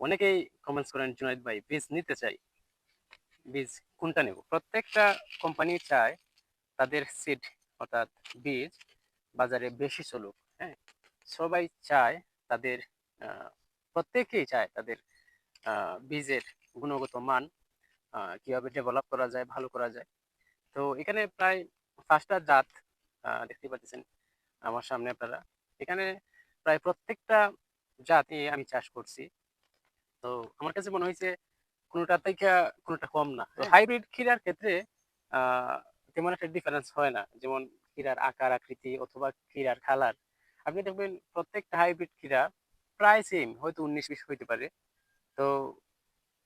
অনেকেই কমেন্টস করেন, জুনাইদ ভাই, বীজ নিতে চাই। বীজ কোনটা নেব? প্রত্যেকটা কোম্পানি চায় তাদের সিড অর্থাৎ বীজ, বাজারে বেশি চলুক হ্যাঁ? সবাই চায় তাদের প্রত্যেকেই চায় তাদের বীজের গুণগত মান কীভাবে ডেভেলপ করা যায়, ভালো করা যায়। তো এখানে প্রায় পাঁচটা জাত দেখতে পাচ্ছেন আমার সামনে আপনারা। এখানে প্রায় প্রত্যেকটা জাতই আমি চাষ করছি। তো আমার কাছে মনে হয়েছে কোনোটা থেকে কোনোটা কম না। তো হাইব্রিড ক্ষীরার ক্ষেত্রে আহ, তেমন একটা ডিফারেন্স হয় না। যেমন ক্ষীরার আকার আকৃতি অথবা ক্ষীরার কালার আপনি দেখবেন প্রত্যেকটা হাইব্রিড ক্ষীরা প্রায় সেম হয়তো উনিশ বিশ হইতে পারে। তো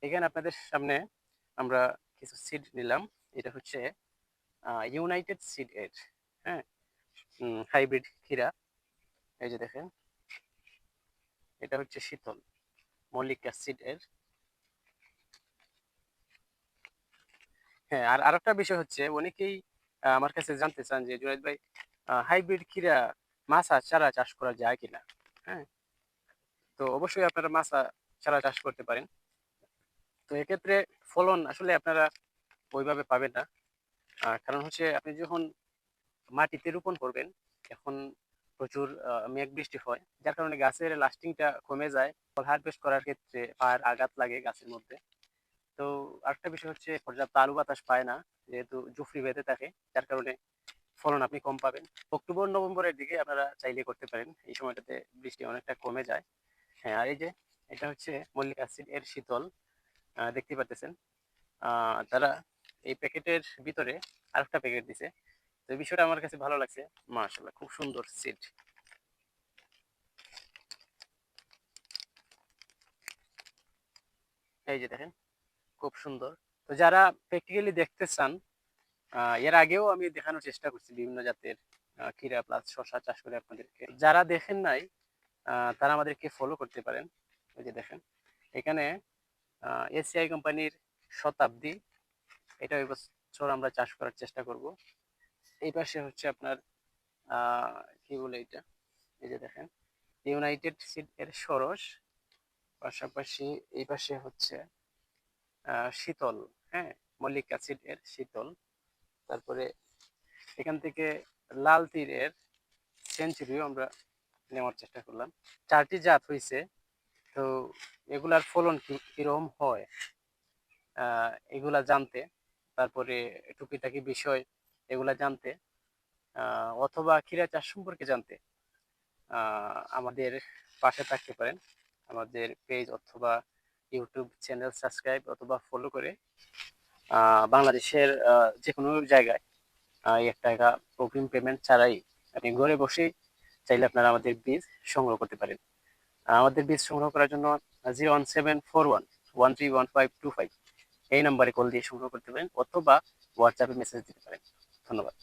এখানে আপনাদের সামনে আমরা কিছু সিড নিলাম। এটা হচ্ছে ইউনাইটেড সিড এর হ্যাঁ? হাইব্রিড ক্ষীরা। এই যে দেখেন এটা হচ্ছে শীতল। মল্লিক অ্যাসিড এর। হ্যাঁ আর আরেকটা বিষয় হচ্ছে, অনেকেই আমার কাছে জানতে চান যে জুনাইদ ভাই হাইব্রিড ক্ষীরা মাছা চারা চাষ করা যায় কিনা? হ্যাঁ তো অবশ্যই আপনারা মাছা চারা চাষ করতে পারেন। তো এক্ষেত্রে ফলন আসলে আপনারা ওইভাবে পাবেন না। কারণ হচ্ছে আপনি যখন মাটিতে রোপণ করবেন, এখন প্রচুর মেঘ বৃষ্টি হয়, যার কারণে গাছের লাস্টিংটা কমে যায়। ফল হারভেস্ট করার ক্ষেত্রে পায়ের আঘাত লাগে গাছের মধ্যে। তো আরেকটা বিষয় হচ্ছে, পর্যাপ্ত আলু বাতাস পায় না, যেহেতু জুফরি বেঁধে থাকে, যার কারণে ফলন আপনি কম পাবেন। অক্টোবর, নভেম্বরের দিকে আপনারা চাইলে করতে পারেন, এই সময়টাতে বৃষ্টি অনেকটা কমে যায়। হ্যাঁ আর এই যে, এটা হচ্ছে মল্লিক অ্যাসিড এর শীতল দেখতে পাচ্ছেন তারা এই প্যাকেটের ভিতরে আরেকটা প্যাকেট দিছে। তো এই বিষয়টা আমার কাছে ভালো লাগছে। মাশাআল্লাহ, খুব সুন্দর সিড এই যে দেখেন, খুব সুন্দর। তো যারা প্র্যাকটিক্যালি দেখতে চান এর আগেও আমি দেখানোর চেষ্টা করছি বিভিন্ন জাতের ক্ষীরা প্লাস শশা চাষ করে আপনাদেরকে। যারা দেখেন নাই তারা আমাদেরকে ফলো করতে পারেন। এই যে দেখেন, এখানে এসিআই কোম্পানির শতাব্দী, এটা এই বছর আমরা চাষ করার চেষ্টা করব। এই পাশে হচ্ছে আপনার কি বলে এটা? এই যে দেখেন ইউনাইটেড এর সরস, পাশাপাশি এই পাশে হচ্ছে শীতল হ্যাঁ মল্লিক অ্যাসিড এর শীতল। তারপরে এখান থেকে লাল তীরের সেঞ্চুরিও আমরা নেওয়ার চেষ্টা করলাম। চারটি জাত হয়েছে তো এগুলার ফলন কীরকম হয়? এগুলা জানতে, তারপরে টুকিটাকি বিষয় এগুলা জানতে অথবা ক্ষীরা চাষ সম্পর্কে জানতে আমাদের পাশে থাকতে পারেন। আমাদের পেজ অথবা ইউটিউব চ্যানেল সাবস্ক্রাইব অথবা ফলো করে বাংলাদেশের যে কোনো জায়গায় এক টাকা অগ্রিম পেমেন্ট ছাড়াই আপনি ঘরে বসেই চাইলে আপনারা আমাদের বীজ সংগ্রহ করতে পারেন। আমাদের বীজ সংগ্রহ করার জন্য zero one seven four one one three one five two five এই নাম্বারে কল দিয়ে সংগ্রহ করতে পারেন অথবা হোয়াটসঅ্যাপে মেসেজ দিতে পারেন। ধন্যবাদ।